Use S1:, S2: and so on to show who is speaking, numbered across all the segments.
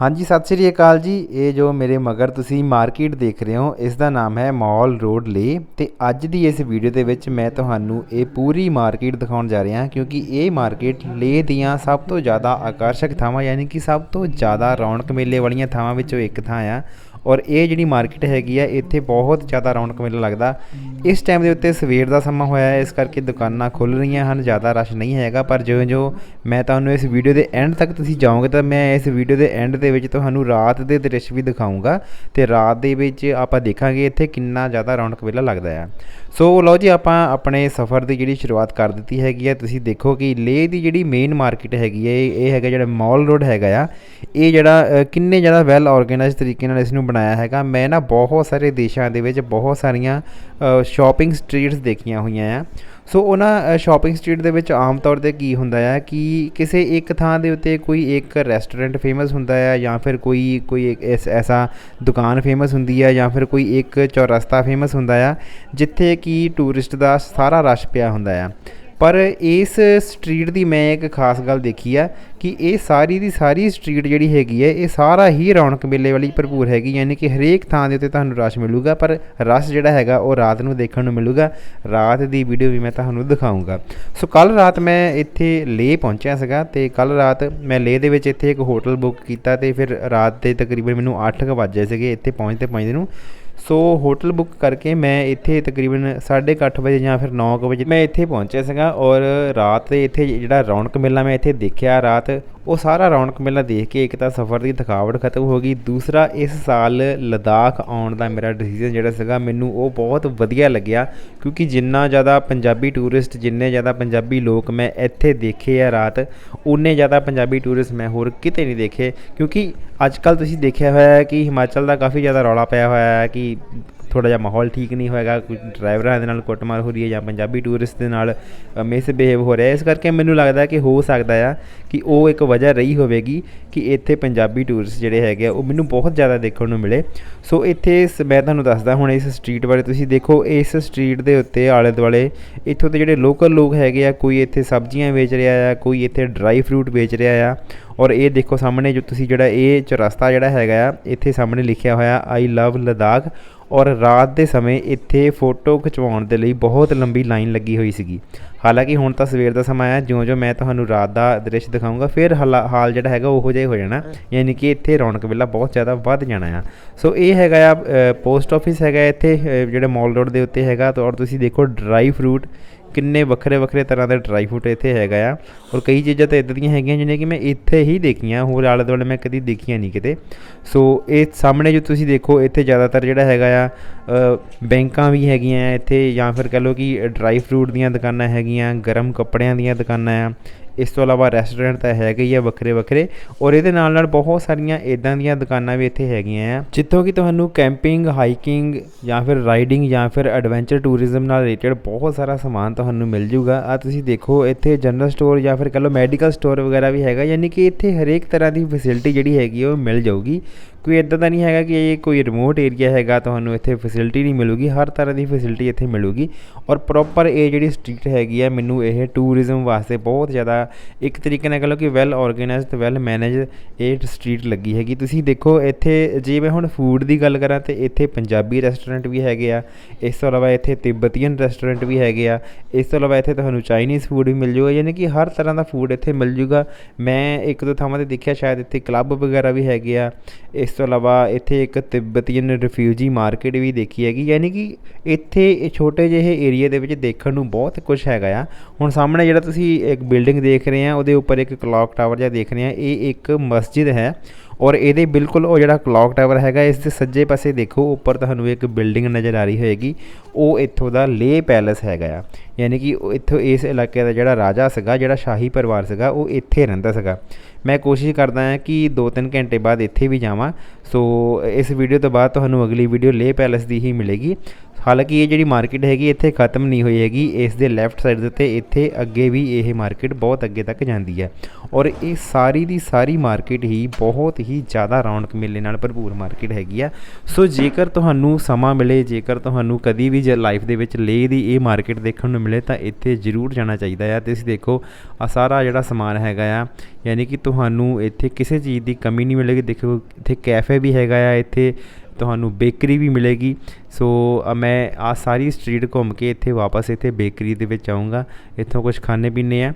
S1: ਹਾਂਜੀ, ਸਤਿ ਸ੍ਰੀ ਅਕਾਲ ਜੀ। ਇਹ ਜੋ ਮੇਰੇ ਮਗਰ ਤੁਸੀਂ ਮਾਰਕੀਟ ਦੇਖ ਰਹੇ ਹੋ, ਇਸ ਦਾ ਨਾਮ ਹੈ ਮਾਲ ਰੋਡ ਲੇ। ਤੇ ਅੱਜ ਦੀ ਇਸ ਵੀਡੀਓ ਦੇ ਵਿੱਚ ਮੈਂ ਤੁਹਾਨੂੰ ਇਹ ਪੂਰੀ ਮਾਰਕੀਟ ਦਿਖਾਉਣ ਜਾ ਰਿਹਾ ਕਿਉਂਕਿ ਇਹ ਮਾਰਕੀਟ ਲੇ ਦੀਆਂ ਸਭ ਤੋਂ ਜ਼ਿਆਦਾ ਆਕਰਸ਼ਕ ਥਾਵਾਂ, ਯਾਨੀ ਕਿ ਸਭ ਤੋਂ ਜ਼ਿਆਦਾ ਰੌਣਕ ਮੇਲੇ ਵਾਲੀਆਂ ਥਾਵਾਂ ਵਿੱਚੋਂ ਇੱਕ ਥਾਂ ਆ। ਔਰ ਇਹ ਜਿਹੜੀ ਮਾਰਕੀਟ ਹੈਗੀ ਆ ਇੱਥੇ ਬਹੁਤ ਜ਼ਿਆਦਾ ਰੌਣਕ ਮੇਲਾ ਲੱਗਦਾ। ਇਸ ਟਾਈਮ ਦੇ ਉੱਤੇ ਸਵੇਰ ਦਾ ਸਮਾਂ ਹੋਇਆ ਹੈ ਇਸ ਕਰਕੇ ਦੁਕਾਨਾਂ ਖੁੱਲ ਰਹੀਆਂ ਹਨ ਜ਼ਿਆਦਾ ਰਸ਼ ਨਹੀਂ ਹੈਗਾ ਪਰ ਜਿਉਂ ਜਿਉਂ ਮੈਂ ਤੁਹਾਨੂੰ ਇਸ ਵੀਡੀਓ ਦੇ ਐਂਡ ਤੱਕ ਤੁਸੀਂ ਜਾਓਗੇ ਤਾਂ ਮੈਂ ਇਸ ਵੀਡੀਓ ਦੇ ਐਂਡ ਦੇ ਵਿੱਚ ਤੁਹਾਨੂੰ ਰਾਤ ਦੇ ਦ੍ਰਿਸ਼ ਵੀ ਦਿਖਾਊਂਗਾ ਤੇ ਰਾਤ ਦੇ ਵਿੱਚ ਆਪਾਂ ਦੇਖਾਂਗੇ ਇੱਥੇ ਕਿੰਨਾ ਜ਼ਿਆਦਾ ਰੌਣਕ ਮੇਲਾ ਲੱਗਦਾ ਹੈ ਸੋ ਲਓ ਜੀ ਆਪਾਂ ਆਪਣੇ ਸਫ਼ਰ ਦੀ ਜਿਹੜੀ ਸ਼ੁਰੂਆਤ ਕਰ ਦਿੱਤੀ ਹੈਗੀ ਹੈ ਤੁਸੀਂ ਦੇਖੋ ਕਿ ਲੇਹ ਦੀ ਜਿਹੜੀ ਮੇਨ ਮਾਰਕੀਟ ਹੈਗੀ ਹੈ ਇਹ ਹੈਗਾ ਜਿਹੜਾ ਮਾਲ ਰੋਡ ਹੈਗਾ ਆ ਇਹ ਜਿਹੜਾ ਕਿੰਨੇ ਜ਼ਿਆਦਾ ਵੈਲ ਆਰਗੇਨਾਈਜ਼ਡ ਤਰੀਕੇ ਨਾਲ ਇਸ ਨੂੰ ਬਣਾਇਆ ਹੈਗਾ। ਮੈਂ ਨਾ ਬਹੁਤ ਸਾਰੇ ਦੇਸ਼ਾਂ ਦੇ ਵਿੱਚ ਬਹੁਤ ਸਾਰੀਆਂ ਸ਼ਾਪਿੰਗ ਸਟਰੀਟਸ ਦੇਖੀਆਂ ਹੋਈਆਂ ਆ। ਸੋ ਉਹਨਾਂ ਸ਼ਾਪਿੰਗ ਸਟਰੀਟ ਦੇ ਵਿੱਚ ਆਮ ਤੌਰ ਤੇ ਕੀ ਹੁੰਦਾ ਆ ਕਿ ਕਿਸੇ ਇੱਕ ਥਾਂ ਦੇ ਉੱਤੇ ਕੋਈ ਇੱਕ ਰੈਸਟੋਰੈਂਟ ਫੇਮਸ ਹੁੰਦਾ ਆ ਜਾਂ ਫਿਰ ਕੋਈ ਕੋਈ ਇੱਕ ਐਸਾ ਦੁਕਾਨ ਫੇਮਸ ਹੁੰਦੀ ਆ ਜਾਂ ਫਿਰ ਕੋਈ ਇੱਕ ਚੌਰਸਤਾ ਫੇਮਸ ਹੁੰਦਾ ਆ, ਜਿੱਥੇ ਕਿ ਟੂਰਿਸਟ ਦਾ ਸਾਰਾ ਰਸ਼ ਪਿਆ ਹੁੰਦਾ ਆ। ਪਰ ਇਸ ਸਟਰੀਟ ਦੀ ਮੈਂ ਇੱਕ ਖਾਸ ਗੱਲ ਦੇਖੀ ਆ ਕਿ ਇਹ ਸਾਰੀ ਦੀ ਸਾਰੀ ਸਟਰੀਟ ਜਿਹੜੀ ਹੈਗੀ ਹੈ ਇਹ ਸਾਰਾ ਹੀ ਰੌਣਕ ਮੇਲੇ ਵਾਲੀ ਭਰਪੂਰ ਹੈਗੀ ਯਾਨੀ ਕਿ ਹਰੇਕ ਥਾਂ ਦੇ ਉੱਤੇ ਤੁਹਾਨੂੰ ਰਸ਼ ਮਿਲੂਗਾ, ਪਰ ਰਸ਼ ਜਿਹੜਾ ਹੈਗਾ ਉਹ ਰਾਤ ਨੂੰ ਦੇਖਣ ਨੂੰ ਮਿਲੂਗਾ। ਰਾਤ ਦੀ ਵੀਡੀਓ ਵੀ ਮੈਂ ਤੁਹਾਨੂੰ ਦਿਖਾਊਂਗਾ। ਸੋ ਕੱਲ ਰਾਤ ਮੈਂ ਇੱਥੇ ਲੇਹ ਪਹੁੰਚਿਆ ਸੀਗਾ ਤੇ ਕੱਲ ਰਾਤ ਮੈਂ ਲੇਹ ਦੇ ਵਿੱਚ ਇੱਥੇ ਇੱਕ ਹੋਟਲ ਬੁੱਕ ਕੀਤਾ ਤੇ ਫਿਰ ਰਾਤ ਦੇ ਤਕਰੀਬਨ ਮੈਨੂੰ 8 ਕੁ ਵਜੇ ਸੀਗੇ ਇੱਥੇ ਪਹੁੰਚਦੇ ਪਹੁੰਚਦੇ ਨੂੰ। ਸੋ ਹੋਟਲ ਬੁੱਕ ਕਰਕੇ ਮੈਂ ਇੱਥੇ ਤਕਰੀਬਨ 8:30 ਵਜੇ ਜਾਂ ਫਿਰ 9 ਵਜੇ ਮੈਂ ਇੱਥੇ ਪਹੁੰਚਿਆ ਸੀਗਾ ਔਰ ਰਾਤ ਦੇ ਇੱਥੇ ਜਿਹੜਾ ਰੌਣਕ ਮੇਲਾ ਮੈਂ ਇੱਥੇ ਦੇਖਿਆ, ਰਾਤ ਉਹ ਸਾਰਾ ਰੌਣਕ ਮੇਲਾ ਦੇਖ ਕੇ ਇੱਕ ਤਾਂ ਸਫ਼ਰ ਦੀ ਥਕਾਵਟ ਖਤਮ ਹੋ ਗਈ, ਦੂਸਰਾ ਇਸ ਸਾਲ ਲਦਾਖ ਆਉਣ ਦਾ ਮੇਰਾ ਡਿਸੀਜਨ ਜਿਹੜਾ ਸੀਗਾ ਮੈਨੂੰ ਉਹ ਬਹੁਤ ਵਧੀਆ ਲੱਗਿਆ ਕਿਉਂਕਿ ਜਿੰਨਾ ਜ਼ਿਆਦਾ ਪੰਜਾਬੀ ਟੂਰਿਸਟ ਜਿੰਨੇ ਜ਼ਿਆਦਾ ਪੰਜਾਬੀ ਲੋਕ ਮੈਂ ਇੱਥੇ ਦੇਖੇ ਆ ਰਾਤ ਉਨੇ ਜ਼ਿਆਦਾ ਪੰਜਾਬੀ ਟੂਰਿਸਟ ਮੈਂ ਹੋਰ ਕਿਤੇ ਨਹੀਂ ਦੇਖੇ ਕਿਉਂਕਿ ਅੱਜ ਕੱਲ ਤੁਸੀਂ ਦੇਖਿਆ ਹੋਇਆ ਹੈ ਕਿ ਹਿਮਾਚਲ ਦਾ ਕਾਫੀ ਜ਼ਿਆਦਾ ਰੌਲਾ ਪਿਆ ਹੋਇਆ ਹੈ ਕਿ ਥੋੜਾ ਜਿਹਾ ਮਾਹੌਲ ਠੀਕ ਨਹੀਂ ਹੋਏਗਾ ਕੁਝ ਡਰਾਈਵਰਾਂ ਦੇ ਨਾਲ ਕੁੱਟਮਾਰ ਹੋ ਰਹੀ ਹੈ ਜਾਂ ਪੰਜਾਬੀ ਟੂਰਿਸਟ ਦੇ ਨਾਲ ਮਿਸਬਿਹੇਵ ਹੋ ਰਿਹਾ ਇਸ ਕਰਕੇ ਮੈਨੂੰ ਲੱਗਦਾ ਕਿ ਹੋ ਸਕਦਾ ਆ ਕਿ ਉਹ ਇੱਕ ਵਜ੍ਹਾ ਰਹੀ ਹੋਵੇਗੀ ਕਿ ਇੱਥੇ ਪੰਜਾਬੀ ਟੂਰਿਸਟ ਜਿਹੜੇ ਹੈਗੇ ਆ, ਉਹ ਮੈਨੂੰ ਬਹੁਤ ਜ਼ਿਆਦਾ ਦੇਖਣ ਨੂੰ ਮਿਲੇ। ਸੋ ਇੱਥੇ ਸ- ਮੈਂ ਤੁਹਾਨੂੰ ਦੱਸਦਾ ਹੁਣ ਇਸ ਸਟਰੀਟ ਬਾਰੇ, ਤੁਸੀਂ ਦੇਖੋ ਇਸ ਸਟਰੀਟ ਦੇ ਉੱਤੇ ਆਲੇ ਦੁਆਲੇ ਇੱਥੋਂ ਦੇ ਜਿਹੜੇ ਲੋਕਲ ਲੋਕ ਹੈਗੇ ਆ, ਕੋਈ ਇੱਥੇ ਸਬਜ਼ੀਆਂ ਵੇਚ ਰਿਹਾ ਆ, ਕੋਈ ਇੱਥੇ ਡਰਾਈ ਫਰੂਟ ਵੇਚ ਰਿਹਾ ਆ। ਔਰ ਇਹ ਦੇਖੋ ਸਾਹਮਣੇ ਜੋ ਤੁਸੀਂ ਜਿਹੜਾ ਇਹ ਚੁਰਸਤਾ ਜਿਹੜਾ ਹੈਗਾ ਆ, ਇੱਥੇ ਸਾਹਮਣੇ ਲਿਖਿਆ ਹੋਇਆ ਆਈ ਲਵ ਲਦਾਖ ਔਰ ਰਾਤ ਦੇ ਸਮੇਂ ਇੱਥੇ ਫੋਟੋ ਖਿਚਵਾਉਣ ਦੇ ਲਈ ਬਹੁਤ ਲੰਬੀ ਲਾਈਨ ਲੱਗੀ ਹੋਈ ਸੀਗੀ। ਹਾਲਾਂਕਿ ਹੁਣ ਤਾਂ ਸਵੇਰ ਦਾ ਸਮਾਂ ਹੈ, ਜਿਉਂ-ਜਿਉਂ ਮੈਂ ਤੁਹਾਨੂੰ ਰਾਤ ਦਾ ਦ੍ਰਿਸ਼ ਦਿਖਾਊਂਗਾ, ਫਿਰ ਹਾਲਾ- ਹਾਲ ਜਿਹੜਾ ਹੈਗਾ ਉਹੋ ਜਿਹਾ ਹੋ ਜਾਣਾ, ਯਾਨੀ ਕਿ ਇੱਥੇ ਰੌਣਕ ਮੇਲਾ ਬਹੁਤ ਜ਼ਿਆਦਾ ਵੱਧ ਜਾਣਾ ਆ। ਸੋ ਇਹ ਹੈਗਾ ਆ ਪੋਸਟ ਆਫਿਸ ਹੈਗਾ ਇੱਥੇ ਜਿਹੜੇ ਮਾਲ ਰੋਡ ਦੇ ਉੱਤੇ ਹੈਗਾ ਔਰ ਤੁਸੀਂ ਦੇਖੋ ਡਰਾਈ ਫਰੂਟ ਕਿੰਨੇ ਵੱਖਰੇ ਵੱਖਰੇ ਤਰ੍ਹਾਂ ਦੇ ਡਰਾਈ ਫਰੂਟ ਇੱਥੇ ਹੈਗਾ ਆ। ਔਰ ਕਈ ਚੀਜ਼ਾਂ ਤਾਂ ਇਦਾਂ ਦੀਆਂ ਹੈਗੀਆਂ ਜਿਹੜੀਆਂ ਕਿ ਮੈਂ ਇੱਥੇ ਹੀ ਦੇਖੀਆਂ, ਹੋਰ ਆਲੇ ਦੁਆਲੇ ਮੈਂ ਕਦੀ ਦੇਖੀਆਂ ਨਹੀਂ ਕਿਤੇ। ਸੋ ਇਹ ਸਾਹਮਣੇ ਜੋ ਤੁਸੀਂ ਦੇਖੋ, ਇੱਥੇ ਜ਼ਿਆਦਾਤਰ ਜਿਹੜਾ ਹੈਗਾ ਆ ਬੈਂਕਾਂ ਵੀ ਹੈਗੀਆਂ ਇੱਥੇ ਜਾਂ ਫਿਰ ਕਹ ਲਓ ਕਿ ਡਰਾਈ ਫਰੂਟ ਦੀਆਂ ਦੁਕਾਨਾਂ ਹੈਗੀਆਂ, ਗਰਮ ਕੱਪੜਿਆਂ ਦੀਆਂ ਦੁਕਾਨਾਂ ਆ, ਇਸ ਤੋਂ ਇਲਾਵਾ ਰੈਸਟੋਰੈਂਟ ਤਾਂ ਹੈਗੇ ਹੀ ਆ ਵੱਖਰੇ ਵੱਖਰੇ ਔਰ ਇਹਦੇ ਨਾਲ ਨਾਲ ਬਹੁਤ ਸਾਰੀਆਂ ਇਦਾਂ ਦੀਆਂ ਦੁਕਾਨਾਂ ਵੀ ਇੱਥੇ ਹੈਗੀਆਂ ਆ। ਜਿੱਥੋਂ ਕਿ ਤੁਹਾਨੂੰ ਕੈਂਪਿੰਗ ਹਾਈਕਿੰਗ ਜਾਂ ਫਿਰ ਰਾਈਡਿੰਗ ਜਾਂ ਫਿਰ ਐਡਵੈਂਚਰ ਟੂਰਿਜ਼ਮ ਨਾਲ ਰਿਲੇਟਡ ਬਹੁਤ ਸਾਰਾ ਸਮਾਨ ਤੁਹਾਨੂੰ ਮਿਲ ਜੂਗਾ। ਆ ਤੁਸੀਂ ਦੇਖੋ, ਇੱਥੇ ਜਨਰਲ ਸਟੋਰ ਜਾਂ ਫਿਰ ਕਹ ਲਓ ਮੈਡੀਕਲ ਸਟੋਰ ਵਗੈਰਾ ਵੀ ਹੈਗਾ, ਯਾਨੀ ਕਿ ਇੱਥੇ ਹਰੇਕ ਤਰ੍ਹਾਂ ਦੀ ਫੈਸਿਲਿਟੀ ਜਿਹੜੀ ਹੈਗੀ ਆ ਉਹ ਮਿਲ ਜਾਊਗੀ। ਕੋਈ ਇਦਾਂ ਦਾ ਨਹੀਂ ਹੈਗਾ ਕਿ ਇਹ ਕੋਈ ਰਿਮੋਟ ਏਰੀਆ ਹੈਗਾ, ਤੁਹਾਨੂੰ ਇੱਥੇ ਫੈਸਿਲਿਟੀ ਨਹੀਂ ਮਿਲੂਗੀ, ਹਰ ਤਰ੍ਹਾਂ ਦੀ ਫੈਸਿਲਿਟੀ ਇੱਥੇ ਮਿਲੂਗੀ। ਔਰ ਪ੍ਰੋਪਰ ਇਹ ਜਿਹੜੀ ਸਟਰੀਟ ਹੈਗੀ ਆ, ਮੈਨੂੰ ਇਹ ਟੂਰਿਜ਼ਮ ਵਾਸਤੇ ਬਹੁਤ ਜ਼ਿਆਦਾ ਇੱਕ ਤਰੀਕੇ ਨਾਲ ਕਹ ਲਓ ਕਿ ਵੈਲ ਆਰਗੇਨਾਈਜ਼ਡ ਤੇ ਵੈਲ ਮੈਨੇਜ ਇਹ ਸਟਰੀਟ ਲੱਗੀ ਹੈਗੀ। ਤੁਸੀਂ ਦੇਖੋ, ਇੱਥੇ ਜੇ ਮੈਂ ਹੁਣ ਫੂਡ ਦੀ ਗੱਲ ਕਰਾਂ ਤੇ ਇੱਥੇ ਪੰਜਾਬੀ ਰੈਸਟੋਰੈਂਟ ਵੀ ਹੈਗੇ ਆ, ਇਸ ਤੋਂ ਇਲਾਵਾ ਇੱਥੇ ਤਿੱਬਤੀਅਨ ਰੈਸਟੋਰੈਂਟ ਵੀ ਹੈਗੇ ਆ। ਇਸ ਤੋਂ ਇਲਾਵਾ ਇੱਥੇ ਤੁਹਾਨੂੰ ਚਾਈਨੀਜ਼ ਫੂਡ ਵੀ ਮਿਲ ਜੂਗਾ, ਯਾਨੀ ਕਿ ਹਰ ਤਰ੍ਹਾਂ ਦਾ ਫੂਡ ਇੱਥੇ ਮਿਲ ਜੂਗਾ। ਮੈਂ ਇੱਕ ਦੋ ਥਾਵਾਂ ਤੇ ਦੇਖਿਆ, ਸ਼ਾਇਦ ਇੱਥੇ ਕਲੱਬ ਵਗੈਰਾ ਵੀ ਹੈਗੇ ਆ। ਇਸ ਇਸ ਤੋਂ ਇਲਾਵਾ ਇੱਥੇ ਇੱਕ ਤਿੱਬਤੀਅਨ ਰਿਫਿਊਜੀ ਮਾਰਕੀਟ ਵੀ ਦੇਖੀ ਹੈਗੀ, ਯਾਨੀ ਕਿ ਇੱਥੇ ਇਹ ਛੋਟੇ ਜਿਹੇ ਏਰੀਆ ਦੇ ਵਿੱਚ ਦੇਖਣ ਨੂੰ ਬਹੁਤ ਕੁਝ ਹੈਗਾ ਆ। ਹੁਣ ਸਾਹਮਣੇ ਜਿਹੜਾ ਤੁਸੀਂ ਇੱਕ ਬਿਲਡਿੰਗ ਦੇਖ ਰਹੇ ਆ, ਉਹਦੇ ਉੱਪਰ ਇੱਕ ਕਲੌਕ ਟਾਵਰ ਜਿਹਾ ਦੇਖ ਰਹੇ ਆ, ਇਹ ਇੱਕ ਮਸਜਿਦ ਹੈ। ਔਰ ਇਹਦੇ ਬਿਲਕੁਲ ਉਹ ਜਿਹੜਾ ਕਲੌਕ ਟਾਵਰ ਹੈਗਾ, ਇਸ ਦੇ ਸੱਜੇ ਪਾਸੇ ਦੇਖੋ, ਉੱਪਰ ਤੁਹਾਨੂੰ ਇੱਕ ਬਿਲਡਿੰਗ ਨਜ਼ਰ ਆ ਰਹੀ ਹੋਏਗੀ। ਉਹ ਇੱਥੋਂ ਦਾ ਲੇ ਪੈਲੇਸ ਹੈਗਾ ਆ। ਯਾਨੀ ਕਿ ਇੱਥੋਂ ਇਸ ਇਲਾਕੇ ਦਾ ਜਿਹੜਾ ਰਾਜਾ ਸੀਗਾ, ਜਿਹੜਾ ਸ਼ਾਹੀ ਪਰਿਵਾਰ ਸੀਗਾ, ਉਹ ਇੱਥੇ ਰਹਿੰਦਾ ਸੀਗਾ। ਮੈਂ ਕੋਸ਼ਿਸ਼ ਕਰਦਾ ਹਾਂ ਕਿ 2-3 ਘੰਟੇ ਬਾਅਦ ਇੱਥੇ ਵੀ ਜਾਵਾਂ। ਸੋ, ਇਸ ਵੀਡੀਓ ਤੋਂ ਬਾਅਦ ਤੁਹਾਨੂੰ ਅਗਲੀ ਵੀਡੀਓ ਲੇ ਪੈਲੇਸ ਦੀ ਹੀ ਮਿਲੇਗੀ। ਹਾਲਾਂਕਿ ਇਹ ਜਿਹੜੀ ਮਾਰਕੀਟ ਹੈਗੀ, ਇੱਥੇ ਖਤਮ ਨਹੀਂ ਹੋਈ ਹੈਗੀ। ਇਸ ਦੇ ਲੈਫਟ ਸਾਈਡ ਦੇ ਉੱਤੇ ਇੱਥੇ ਅੱਗੇ ਵੀ ਇਹ ਮਾਰਕੀਟ ਬਹੁਤ ਅੱਗੇ ਤੱਕ ਜਾਂਦੀ ਹੈ। ਔਰ ਇਹ ਸਾਰੀ ਦੀ ਸਾਰੀ ਮਾਰਕੀਟ ਹੀ ਬਹੁਤ ਹੀ ਹੀ ਜ਼ਿਆਦਾ ਰੌਣਕ ਮੇਲੇ ਨਾਲ ਭਰਪੂਰ ਮਾਰਕੀਟ ਹੈਗੀ ਆ। ਸੋ ਜੇਕਰ ਤੁਹਾਨੂੰ ਸਮਾਂ ਮਿਲੇ, ਜੇਕਰ ਤੁਹਾਨੂੰ ਕਦੀ ਵੀ ਜੇ ਲਾਈਫ ਦੇ ਵਿੱਚ ਲੇਹ ਦੀ ਇਹ ਮਾਰਕੀਟ ਦੇਖਣ ਨੂੰ ਮਿਲੇ, ਤਾਂ ਇੱਥੇ ਜ਼ਰੂਰ ਜਾਣਾ ਚਾਹੀਦਾ ਆ। ਤੇ ਤੁਸੀਂ ਦੇਖੋ ਆ ਸਾਰਾ ਜਿਹੜਾ ਸਮਾਨ ਹੈਗਾ ਆ, ਯਾਨੀ ਕਿ ਤੁਹਾਨੂੰ ਇੱਥੇ ਕਿਸੇ ਚੀਜ਼ ਦੀ ਕਮੀ ਨਹੀਂ ਮਿਲੇਗੀ। ਦੇਖੋ, ਇੱਥੇ ਕੈਫੇ ਵੀ ਹੈਗਾ ਆ, ਇੱਥੇ ਤੁਹਾਨੂੰ ਬੇਕਰੀ ਵੀ ਮਿਲੇਗੀ। ਸੋ ਮੈਂ ਆ ਸਾਰੀ ਸਟਰੀਟ ਘੁੰਮ ਕੇ ਇੱਥੇ ਵਾਪਸ ਇੱਥੇ ਬੇਕਰੀ ਦੇ ਵਿੱਚ ਆਉਂਗਾ ਇੱਥੋਂ ਕੁਝ ਖਾਣੇ ਪੀਣੇ ਆ।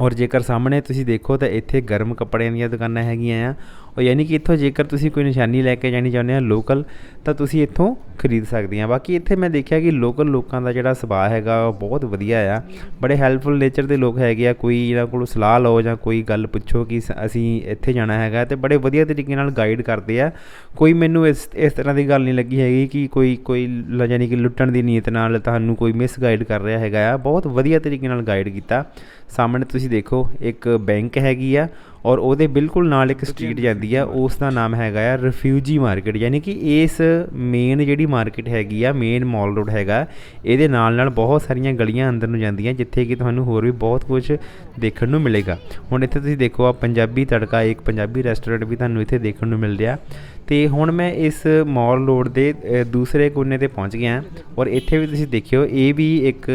S1: ਔਰ ਜੇਕਰ ਸਾਹਮਣੇ ਤੁਸੀਂ ਦੇਖੋ ਤਾਂ ਇੱਥੇ ਗਰਮ ਕੱਪੜਿਆਂ ਦੀਆਂ ਦੁਕਾਨਾਂ ਹੈਗੀਆਂ ਆ। ਔਰ ਯਾਨੀ ਕਿ ਇੱਥੋਂ ਜੇਕਰ ਤੁਸੀਂ ਕੋਈ ਨਿਸ਼ਾਨੀ ਲੈ ਕੇ ਜਾਣੀ ਚਾਹੁੰਦੇ ਆ ਲੋਕਲ ਤਾਂ ਤੁਸੀਂ ਇੱਥੋਂ ਖਰੀਦ ਸਕਦੇ ਆ ਬਾਕੀ ਇੱਥੇ ਮੈਂ ਦੇਖਿਆ ਕਿ ਲੋਕਲ ਲੋਕਾਂ ਦਾ ਜਿਹੜਾ ਸੁਭਾਅ ਹੈਗਾ, ਉਹ ਬਹੁਤ ਵਧੀਆ ਆ। ਬੜੇ ਹੈਲਪਫੁਲ ਨੇਚਰ ਦੇ ਲੋਕ ਹੈਗੇ ਆ। ਕੋਈ ਇਹਨਾਂ ਕੋਲੋਂ ਸਲਾਹ ਲਓ ਜਾਂ ਕੋਈ ਗੱਲ ਪੁੱਛੋ ਕਿ ਸ- ਅਸੀਂ ਇੱਥੇ ਜਾਣਾ ਹੈਗਾ ਤੇ ਬੜੇ ਵਧੀਆ ਤਰੀਕੇ ਨਾਲ ਗਾਈਡ ਕਰਦੇ ਆ। ਕੋਈ ਮੈਨੂੰ ਇਸ ਇਸ ਤਰ੍ਹਾਂ ਦੀ ਗੱਲ ਨਹੀਂ ਲੱਗੀ ਹੈਗੀ ਕਿ ਕੋਈ ਕੋਈ ਯਾਨੀ ਕਿ ਲੁੱਟਣ ਦੀ ਨੀਅਤ ਨਾਲ ਤੁਹਾਨੂੰ ਕੋਈ ਮਿਸ ਗਾਈਡ ਕਰ ਰਿਹਾ ਹੈਗਾ ਆ। ਬਹੁਤ ਵਧੀਆ ਤਰੀਕੇ ਨਾਲ ਗਾਈਡ ਕੀਤਾ। ਸਾਹਮਣੇ ਤੁਸੀਂ ਦੇਖੋ ਇੱਕ ਬੈਂਕ ਹੈਗੀ ਆ ਔਰ ਉਹਦੇ ਬਿਲਕੁਲ ਨਾਲ ਇੱਕ ਸਟਰੀਟ ਜਾਂਦੀ ਆ ਉਸ ਦਾ ਨਾਮ ਹੈਗਾ ਆ ਰਿਫਿਊਜੀ ਮਾਰਕੀਟ। ਯਾਨੀ ਕਿ ਇਸ ਮੇਨ ਜਿਹੜੀ ਮਾਰਕੀਟ ਹੈਗੀ ਆ ਮੇਨ ਮਾਲ ਰੋਡ ਹੈਗਾ ਇਹਦੇ ਨਾਲ ਨਾਲ ਬਹੁਤ ਸਾਰੀਆਂ ਗਲੀਆਂ ਅੰਦਰ ਨੂੰ ਜਾਂਦੀਆਂ ਜਿੱਥੇ ਕਿ ਤੁਹਾਨੂੰ ਹੋਰ ਵੀ ਬਹੁਤ ਕੁਝ ਦੇਖਣ ਨੂੰ ਮਿਲੇਗਾ। ਹੁਣ ਇੱਥੇ ਤੁਸੀਂ ਦੇਖੋ ਆ ਪੰਜਾਬੀ ਤੜਕਾ ਇੱਕ ਪੰਜਾਬੀ ਰੈਸਟੋਰੈਂਟ ਵੀ ਤੁਹਾਨੂੰ ਇੱਥੇ ਦੇਖਣ ਨੂੰ ਮਿਲ ਰਿਹਾ। ਤੇ ਹੁਣ ਮੈਂ ਇਸ ਮਾਲ ਰੋਡ ਦੇ ਦੂਸਰੇ ਕੋਨੇ ਤੇ ਪਹੁੰਚ ਗਿਆ ਔਰ ਇੱਥੇ ਵੀ ਤੁਸੀਂ ਦੇਖਿਓ, ਇਹ ਵੀ ਇੱਕ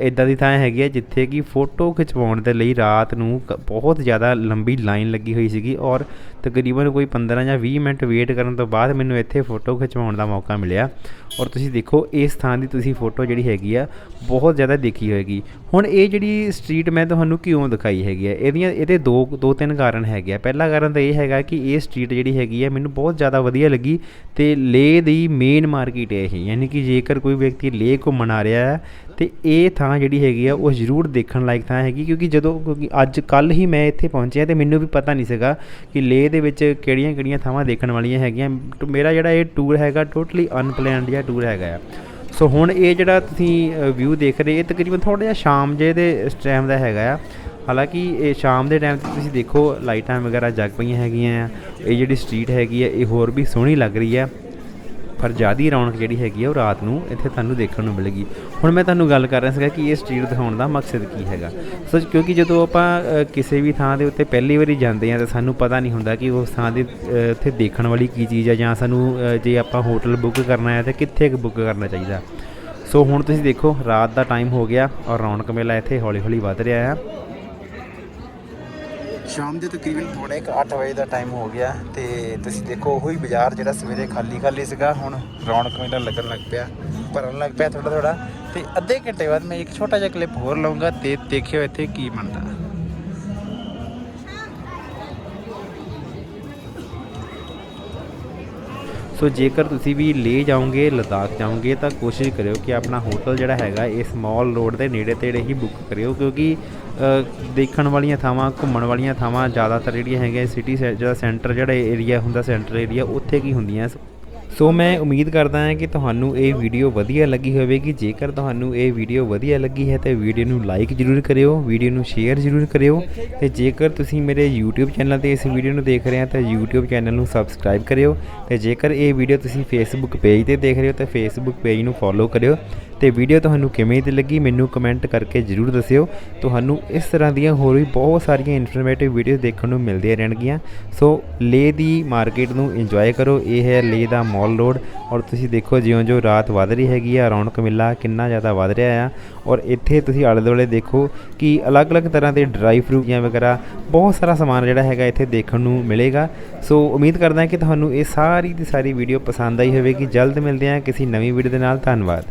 S1: ਇਦਾਂ ਦੀ ਥਾਂ ਹੈਗੀ ਹੈ ਜਿੱਥੇ ਕਿ ਫੋਟੋ ਖਿਚਵਾਉਣ ਦੇ ਲਈ ਰਾਤ ਨੂੰ ਕ- ਬਹੁਤ ਜ਼ਿਆਦਾ ਲੰਬੀ ਲਾਈਨ ਲੱਗੀ ਹੋਈ ਸੀਗੀ ਔਰ ਤਕਰੀਬਨ ਕੋਈ 15 ਜਾਂ 20 ਮਿੰਟ ਵੇਟ ਕਰਨ ਤੋਂ ਬਾਅਦ ਮੈਨੂੰ ਇੱਥੇ ਫੋਟੋ ਖਿਚਵਾਉਣ ਦਾ ਮੌਕਾ ਮਿਲਿਆ ਔਰ ਤੁਸੀਂ ਦੇਖੋ, ਇਸ ਥਾਂ ਦੀ ਤੁਸੀਂ ਫੋਟੋ ਜਿਹੜੀ ਹੈਗੀ ਆ ਬਹੁਤ ਜ਼ਿਆਦਾ ਦੇਖੀ ਹੋਏਗੀ। ਹੁਣ ਇਹ ਜਿਹੜੀ ਸਟਰੀਟ ਮੈਂ ਤੁਹਾਨੂੰ ਕਿਉਂ ਦਿਖਾਈ ਹੈਗੀ ਆ? ਇਹਦੀਆਂ, ਇਹਦੇ ਦੋ ਦੋ ਤਿੰਨ ਕਾਰਨ ਹੈਗੇ ਆ। ਪਹਿਲਾ ਕਾਰਨ ਤਾਂ ਇਹ ਹੈਗਾ ਕਿ ਇਹ ਸਟਰੀਟ ਜਿਹੜੀ ਹੈਗੀ ਆ ਮੈਨੂੰ ਬਹੁਤ ਜ਼ਿਆਦਾ ਵਧੀਆ ਲੱਗੀ ਤੇ ਲੇਹ ਦੀ ਮੇਨ ਮਾਰਕੀਟ ਹੈ ਇਹ, ਯਾਨੀ ਕਿ ਜੇਕਰ ਕੋਈ ਵਿਅਕਤੀ ਲੇਹ ਘੁੰਮਣ ਆ ਰਿਹਾ ਹੈ, ਤੇ ਇਹ ਥਾਂ ਜਿਹੜੀ ਹੈਗੀ ਆ, ਉਹ ਜ਼ਰੂਰ ਦੇਖਣ ਲਾਇਕ ਥਾਂ ਹੈਗੀ, ਕਿਉਂਕਿ ਜਦੋਂ ਕਿਉਂਕਿ ਅੱਜ ਕੱਲ ਹੀ ਮੈਂ ਇੱਥੇ ਪਹੁੰਚਿਆ ਤੇ ਮੈਨੂੰ ਵੀ ਪਤਾ ਨਹੀਂ ਸੀਗਾ ਕਿ ਲੇਹ ਦੇ ਵਿੱਚ ਕਿਹੜੀਆਂ-ਕਿਹੜੀਆਂ ਥਾਵਾਂ ਦੇਖਣ ਵਾਲੀਆਂ ਹੈਗੀਆਂ। ਟ- ਮੇਰਾ ਜਿਹੜਾ ਇਹ ਟੂਰ ਹੈਗਾ ਟੋਟਲੀ ਅਨਪਲੈਨਡ ਜਿਹਾ ਟੂਰ ਹੈਗਾ ਆ। ਸੋ ਹੁਣ ਇਹ ਜਿਹੜਾ ਤੁਸੀਂ ਵਿਊ ਦੇਖ ਰਹੇ, ਇਹ ਤਕਰੀਬਨ ਥੋੜਾ ਜਿਹਾ ਸ਼ਾਮ ਜੇ ਦੇ ਇਸ ਟਾਈਮ ਦਾ ਹੈਗਾ ਆ। ਹਾਲਾਂਕਿ ਇਹ ਸ਼ਾਮ ਦੇ ਟਾਈਮ ਤੇ ਤੁਸੀਂ ਦੇਖੋ ਲਾਈਟਾਂ ਵਗੈਰਾ ਜਗ ਪਈਆਂ ਹੈਗੀਆਂ ਆ। ਇਹ ਜਿਹੜੀ ਸਟਰੀਟ ਹੈਗੀ ਹੈ ਇਹ ਹੋਰ ਵੀ ਸੋਹਣੀ ਲੱਗ ਰਹੀ ਹੈ ਪਰ ਜ਼ਿਆਦੀ ਰੌਣਕ ਜਿਹੜੀ ਹੈਗੀ ਆ ਉਹ ਰਾਤ ਨੂੰ ਇੱਥੇ ਤੁਹਾਨੂੰ ਦੇਖਣ ਨੂੰ ਮਿਲੇਗੀ। ਹੁਣ ਮੈਂ ਤੁਹਾਨੂੰ ਗੱਲ ਕਰ ਰਿਹਾ ਸੀਗਾ ਕਿ ਇਹ ਸਟਰੀਟ ਦਿਖਾਉਣ ਦਾ ਮਕਸਦ ਕੀ ਹੈਗਾ। ਸੋ ਕਿਉਂਕਿ ਜਦੋਂ ਆਪਾਂ ਕਿਸੇ ਵੀ ਥਾਂ ਦੇ ਉੱਤੇ ਪਹਿਲੀ ਵਾਰੀ ਜਾਂਦੇ ਆ ਤਾਂ ਸਾਨੂੰ ਪਤਾ ਨਹੀਂ ਹੁੰਦਾ ਕਿ ਉਸ ਥਾਂ ਦੇ ਅ, ਉੱਥੇ ਦੇਖਣ ਵਾਲੀ ਕੀ ਚੀਜ਼ ਹੈ ਜਾਂ ਸਾਨੂੰ ਜੇ ਆਪਾਂ ਹੋਟਲ ਬੁੱਕ ਕਰਨਾ ਹੈ ਤਾਂ ਕਿੱਥੇ ਕੁ ਬੁੱਕ ਕਰਨਾ ਚਾਹੀਦਾ। ਸੋ ਹੁਣ ਤੁਸੀਂ ਦੇਖੋ ਰਾਤ ਦਾ ਟਾਈਮ ਹੋ ਗਿਆ ਔਰ ਰੌਣਕ ਮੇਲਾ ਇੱਥੇ ਹੌਲੀ ਹੌਲੀ ਵੱਧ ਰਿਹਾ ਆ। ਸ਼ਾਮ ਦੇ ਤਕਰੀਬਨ ਪੌਣੇ 8 ਵਜੇ ਦਾ ਟਾਈਮ ਹੋ ਗਿਆ ਤੇ ਤੁਸੀਂ ਦੇਖੋ ਉਹੀ ਬਾਜ਼ਾਰ ਜਿਹੜਾ ਸਵੇਰੇ ਖਾਲੀ ਖਾਲੀ ਸੀਗਾ, ਹੁਣ ਰੌਣਕ ਮੇਲਾ ਲੱਗਣ ਲੱਗ ਪਿਆ, ਭਰਨ ਲੱਗ ਪਿਆ ਥੋੜਾ ਥੋੜਾ ਤੇ ਅੱਧੇ ਘੰਟੇ ਬਾਅਦ ਮੈਂ ਇੱਕ ਛੋਟਾ ਜਿਹਾ ਕਲਿੱਪ ਹੋਰ ਲਾਉਂਗਾ ਤੇ ਦੇਖਿਓ ਇੱਥੇ ਕੀ ਬਣਦਾ। ਸੋ ਜੇਕਰ ਤੁਸੀਂ ਵੀ ਲੇ ਜਾਓਗੇ, ਲਦਾਖ ਜਾਓਗੇ, ਤਾਂ ਕੋਸ਼ਿਸ਼ ਕਰਿਓ ਕਿ ਆਪਣਾ ਹੋਟਲ ਜਿਹੜਾ ਹੈਗਾ ਇਸ ਮਾਲ ਰੋਡ ਦੇ ਨੇੜੇ ਤੇੜੇ ਹੀ ਬੁੱਕ ਕਰਿਓ, ਕਿਉਂਕਿ ਦੇਖਣ ਵਾਲੀਆਂ ਥਾਵਾਂ, ਘੁੰਮਣ ਵਾਲੀਆਂ ਥਾਵਾਂ ਜ਼ਿਆਦਾਤਰ ਜਿਹੜੀਆਂ ਹੈਗੀਆਂ ਸਿਟੀ ਜਿਹੜਾ ਸੈਂਟਰ ਜਿਹੜਾ ਏਰੀਆ ਹੁੰਦਾ ਸੈਂਟਰ ਏਰੀਆ ਉੱਥੇ ਕੀ ਹੁੰਦੀਆਂ? ਸੋ ਮੈਂ ਉਮੀਦ ਕਰਦਾ ਹਾਂ ਕਿ ਤੁਹਾਨੂੰ ਇਹ ਵੀਡੀਓ ਵਧੀਆ ਲੱਗੀ ਹੋਵੇਗੀ। ਜੇਕਰ ਤੁਹਾਨੂੰ ਇਹ ਵੀਡੀਓ ਵਧੀਆ ਲੱਗੀ ਹੈ, ਤਾਂ ਵੀਡੀਓ ਨੂੰ ਲਾਈਕ ਜ਼ਰੂਰ ਕਰਿਓ ਵੀਡੀਓ ਨੂੰ ਸ਼ੇਅਰ ਜ਼ਰੂਰ ਕਰਿਓ। ਤੇ ਜੇਕਰ ਤੁਸੀਂ ਮੇਰੇ YouTube ਚੈਨਲ ਤੇ ਇਸ ਵੀਡੀਓ ਨੂੰ ਦੇਖ ਰਹੇ ਹੋ, ਤਾਂ YouTube ਚੈਨਲ ਨੂੰ ਸਬਸਕ੍ਰਾਈਬ ਕਰਿਓ। ਤੇ ਜੇਕਰ ਇਹ ਵੀਡੀਓ ਤੁਸੀਂ Facebook ਪੇਜ ਤੇ ਦੇਖ ਰਹੇ ਹੋ, ਤਾਂ Facebook ਪੇਜ ਨੂੰ ਫੋਲੋ ਕਰਿਓ। ਤੇ ਵੀਡੀਓ ਤੁਹਾਨੂੰ ਕਿਵੇਂ ਦੀ ਲੱਗੀ, ਮੈਨੂੰ ਕਮੈਂਟ ਕਰਕੇ ਜਰੂਰ ਦੱਸਿਓ। ਤੁਹਾਨੂੰ ਇਸ ਤਰ੍ਹਾਂ ਦੀਆਂ ਹੋਰ ਵੀ ਬਹੁਤ ਸਾਰੀਆਂ ਇਨਫੋਰਮੇਟਿਵ ਵੀਡੀਓਜ਼ ਦੇਖਣ ਨੂੰ ਮਿਲਦੀਆਂ ਰਹਿਣਗੀਆਂ। ਸੋ ਲੇ ਦੀ ਮਾਰਕੀਟ ਨੂੰ ਇੰਜੋਏ ਕਰੋ। ਇਹ ਹੈ ਲੇ ਦਾ ਮਾਲ ਰੋਡ ਔਰ ਤੁਸੀਂ ਦੇਖੋ ਜਿਉਂ-ਜਿਉਂ ਰਾਤ ਵਧ ਰਹੀ ਹੈਗੀ ਆ, ਰੌਣਕ ਮੇਲਾ ਕਿੰਨਾ ਜ਼ਿਆਦਾ ਵਧ ਰਿਹਾ ਆ। ਔਰ ਇੱਥੇ ਤੁਸੀਂ ਆਲੇ ਦੁਆਲੇ ਦੇਖੋ ਕਿ ਅਲੱਗ-ਅਲੱਗ ਤਰ੍ਹਾਂ ਦੇ ਡਰਾਈ ਫਰੂਟੀਆਂ ਵਗੈਰਾ ਬਹੁਤ ਸਾਰਾ ਸਮਾਨ ਜਿਹੜਾ ਹੈਗਾ ਇੱਥੇ ਦੇਖਣ ਨੂੰ ਮਿਲੇਗਾ। ਸੋ ਉਮੀਦ ਕਰਦਾ ਹਾਂ ਕਿ ਤੁਹਾਨੂੰ ਇਹ ਸਾਰੀ ਦੀ ਸਾਰੀ ਵੀਡੀਓ ਪਸੰਦ ਆਈ ਹੋਵੇਗੀ। ਜਲਦ ਮਿਲਦੇ ਹਾਂ ਕਿਸੇ ਨਵੀਂ ਵੀਡੀਓ ਦੇ ਨਾਲ। ਧੰਨਵਾਦ।